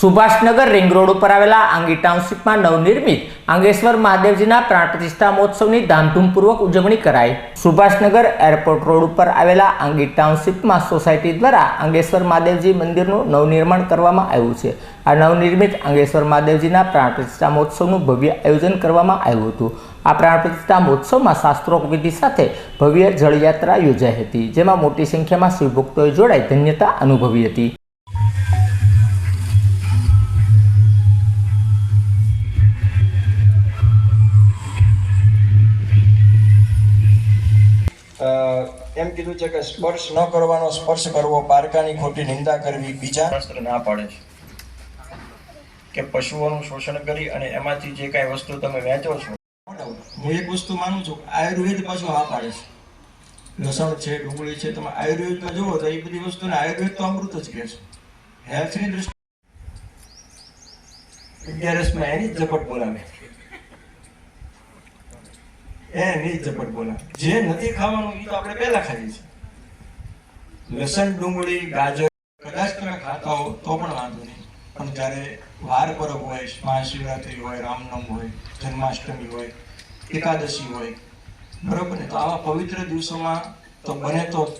Subhashnagar ring road ઉપર આવેલા આંગી ટાઉનશીપમાં નવનિર્મિત આંગેશ્વર મહાદેવજીના પ્રાણ પ્રતિષ્ઠા મહોત્સવની ધામધૂમપૂર્વક ઉજવણી કરાઈ. સુભાષનગર એરપોર્ટ રોડ ઉપર આવેલા આંગી ટાઉનશીપમાં સોસાયટી દ્વારા આંગેશ્વર મહાદેવજી મંદિરનું નવનિર્માણ કરવામાં આવ્યું છે. આ નવનિર્મિત આંગેશ્વર મહાદેવજીના પ્રાણ પ્રતિષ્ઠા મહોત્સવનું ભવ્ય આયોજન કરવામાં આવ્યું હતું. આ પ્રાણ પ્રતિષ્ઠા મહોત્સવમાં શાસ્ત્રોક્ત વિધિ સાથે ભવ્ય જળયાત્રા યોજાઈ હતી, જેમાં મોટી સંખ્યામાં શિવભક્તોએ જોડાઈ ધન્યતા અનુભવી હતી. એમ કીધું છે કે સ્પર્શ ન કરવાનો, સ્પર્શ કરવો, પારકાની ખોટી નિંદા કરવી બીજા વસ્ત્ર ના પાડે છે. કે પશુઓનું શોષણ કરી અને એમાંથી જે કાંઈ વસ્તુ તમે વેચો છો. હું એક વસ્તુ માનું છું, આયુર્વેદ પાછું હા પાડે છે. લસણ છે, ડુંગળી છે, તમે આયુર્વેદમાં જુઓ તો એ બધી વસ્તુને આયુર્વેદ તો અમૃત જ કહે છે. હેલ્થની દ્રષ્ટિ અગિયારસમાં એની જ ઝપટ બોલાવે. એની ચપટ બોલાવે જે નથી ખાવાનું એ તો આપણે પહેલા ખાઈએ છીએ. લસણ, ડુંગળી, ગાજર કદાચ તમે ખાતા હો તો પણ વાંધો નહીં. પણ જ્યારે વાર પરબ હોય, મહાશિવરાત્રી હોય રામનવમ હોય, જન્માષ્ટમી હોય, એકાદશી હોય, બરોબર ને? તો આવા પવિત્ર દિવસોમાં તો બને તો.